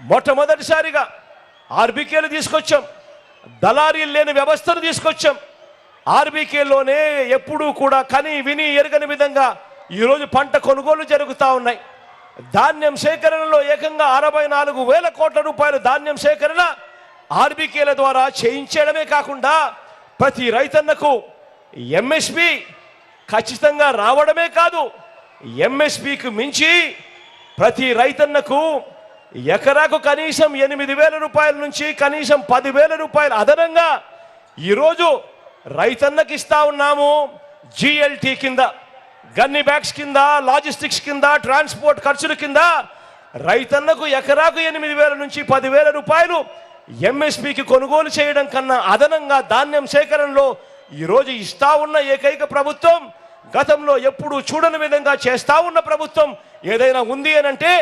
మొట్టమొదటిసారిగా ఆర్బీకేలు తీసుకొచ్చాం. దళారీలు లేని వ్యవస్థను తీసుకొచ్చాం. ఆర్బీకేలోనే ఎప్పుడూ కూడా కని విని ఎరగని విధంగా ఈరోజు పంట కొనుగోలు జరుగుతూ ఉన్నాయి. ధాన్యం సేకరణలో ఏకంగా అరవై నాలుగు వేల కోట్ల రూపాయల ధాన్యం సేకరణ ఆర్బీకేల ద్వారా చేయించడమే కాకుండా ప్రతి రైతన్నకు ఎంఎస్పి ఖచ్చితంగా రావడమే కాదు. ఎంఎస్పికి మించి ప్రతి రైతన్నకు ఎకరాకు కనీసం ఎనిమిది వేల రూపాయల నుంచి కనీసం పదివేల రూపాయలు అదనంగా ఈరోజు రైతన్నకి ఇస్తా ఉన్నాము జిఎల్టీ కింద గన్ని బ్యాగ్స్ కింద లాజిస్టిక్స్ కింద ట్రాన్స్పోర్ట్ ఖర్చుల కింద రైతన్నకు ఎకరాకు ఎనిమిది వేల నుంచి పదివేల రూపాయలు ఎంఎస్పికి కొనుగోలు చేయడం కన్నా అదనంగా ధాన్యం సేకరణలో ఈరోజు ఇస్తా ఉన్న ఏకైక ప్రభుత్వం గతంలో ఎప్పుడూ చూడని విధంగా చేస్తా ఉన్న ప్రభుత్వం ఏదైనా ఉంది అని అంటే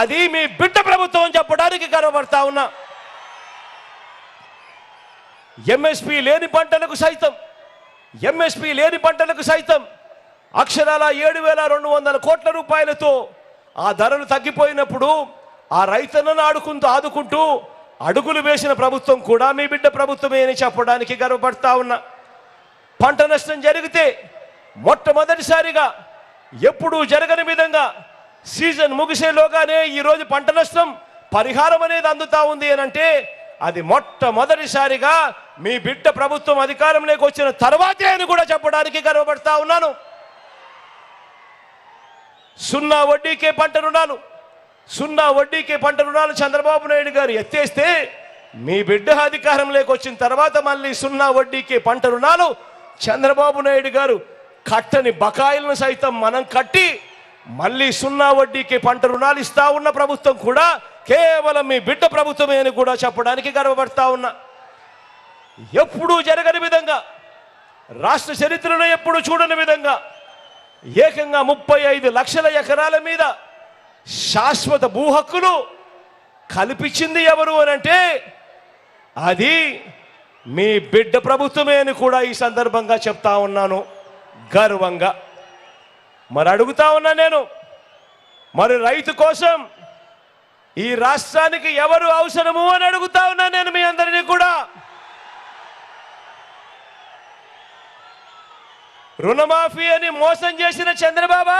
అది మీ బిడ్డ ప్రభుత్వం చెప్పడానికి గర్వపడతా ఉన్నా. ఎంఎస్పి లేని పంటలకు సైతం ఎంఎస్పి లేని పంటలకు సైతం అక్షరాల ఏడు వేల రెండు వందల కోట్ల రూపాయలతో ఆ ధరలు తగ్గిపోయినప్పుడు ఆ రైతన్నను ఆడుకుంటూ ఆదుకుంటూ అడుగులు వేసిన ప్రభుత్వం కూడా మీ బిడ్డ ప్రభుత్వమే అని చెప్పడానికి గర్వపడతా ఉన్నా. పంట నష్టం జరిగితే మొట్టమొదటిసారిగా ఎప్పుడూ జరగని విధంగా సీజన్ ముగిసేలోగానే ఈరోజు పంట నష్టం పరిహారం అనేది అందుతా ఉంది అని అంటే అది మొట్టమొదటిసారిగా మీ బిడ్డ ప్రభుత్వం అధికారంలోకి వచ్చిన తర్వాతే అని కూడా చెప్పడానికి గర్వపడతా ఉన్నాను. సున్నా వడ్డీకే పంట రుణాలు సున్నా వడ్డీకే పంట రుణాలు చంద్రబాబు నాయుడు గారు ఎత్తేస్తే మీ బిడ్డ అధికారంలోకి వచ్చిన తర్వాత మళ్ళీ సున్నా వడ్డీకే పంట రుణాలు చంద్రబాబు నాయుడు గారు కట్టని బకాయిలను సైతం మనం కట్టి మళ్ళీ సున్నా వడ్డీకి పంట రుణాలు ఇస్తా ఉన్న ప్రభుత్వం కూడా కేవలం మీ బిడ్డ ప్రభుత్వమే అని కూడా చెప్పడానికి గర్వపడతా ఉన్నా. ఎప్పుడూ జరగని విధంగా రాష్ట్ర చరిత్రలో ఎప్పుడు చూడని విధంగా ఏకంగా ముప్పై ఐదు లక్షల ఎకరాల మీద శాశ్వత భూ హక్కులు కల్పించింది ఎవరు అని అంటే అది మీ బిడ్డ ప్రభుత్వమే అని కూడా ఈ సందర్భంగా చెప్తా ఉన్నాను. గర్వంగా. మరి అడుగుతా ఉన్నా నేను మరి రైతు కోసం ఈ రాష్ట్రానికి ఎవరు అవసరము అని అడుగుతా ఉన్నా నేను మీ అందరినీ కూడా రుణమాఫీ అని మోసం చేసిన చంద్రబాబా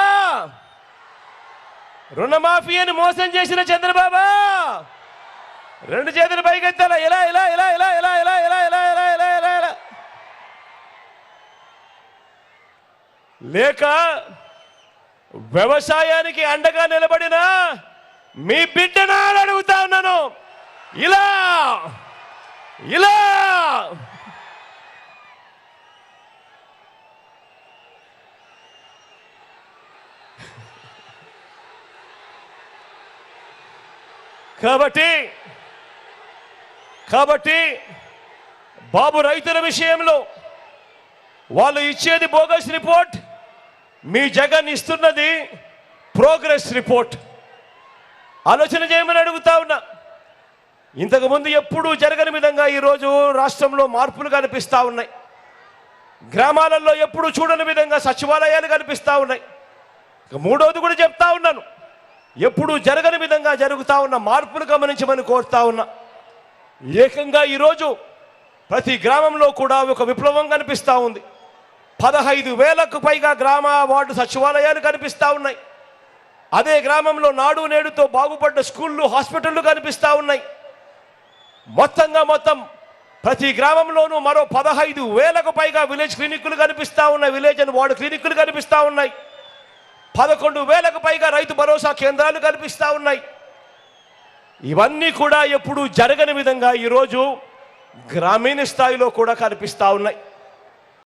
రుణమాఫీ అని మోసం చేసిన చంద్రబాబా రెండు చేతులు పైకెత్తాల ఇలా ఇలా ఇలా ఇలా ఇలా ఇలా ఇలా ఇలా ఇలా ఇలా ఇలా ఇలా లేక వ్యవసాయానికి అండగా నిలబడిన మీ బిడ్డనా అడుగుతా ఉన్నాను. ఇలా ఇలా. కాబట్టి కాబట్టి బాబు రైతుల విషయంలో వాళ్ళు ఇచ్చేది బోగస్ రిపోర్ట్. మీ జగన్ ఇస్తున్నది ప్రోగ్రెస్ రిపోర్ట్. ఆలోచన చేయమని అడుగుతా ఉన్నా. ఇంతకుముందు ఎప్పుడూ జరగని విధంగా ఈరోజు రాష్ట్రంలో మార్పులు కనిపిస్తూ ఉన్నాయి. గ్రామాలలో ఎప్పుడు చూడని విధంగా సచివాలయాలు కనిపిస్తూ ఉన్నాయి. మూడవది కూడా చెప్తా ఉన్నాను. ఎప్పుడు జరగని విధంగా జరుగుతూ ఉన్న మార్పులు గమనించమని కోరుతా ఉన్నా. ఏకంగా ఈరోజు ప్రతి గ్రామంలో కూడా ఒక విప్లవం కనిపిస్తూ ఉంది. పదహైదు వేలకు పైగా గ్రామ వార్డు సచివాలయాలు కనిపిస్తూ ఉన్నాయి. అదే గ్రామంలో నాడు నేడుతో బాగుపడ్డ స్కూళ్ళు హాస్పిటళ్ళు కనిపిస్తూ ఉన్నాయి. మొత్తంగా మొత్తం ప్రతి గ్రామంలోనూ మరో పదహైదు వేలకు పైగా విలేజ్ క్లినిక్లు కనిపిస్తూ ఉన్నాయి. విలేజ్ అండ్ వార్డు క్లినిక్లు కనిపిస్తూ ఉన్నాయి. పదకొండు వేలకు పైగా రైతు భరోసా కేంద్రాలు కనిపిస్తూ ఉన్నాయి. ఇవన్నీ కూడా ఎప్పుడూ జరగని విధంగా ఈరోజు గ్రామీణ స్థాయిలో కూడా కనిపిస్తూ ఉన్నాయి.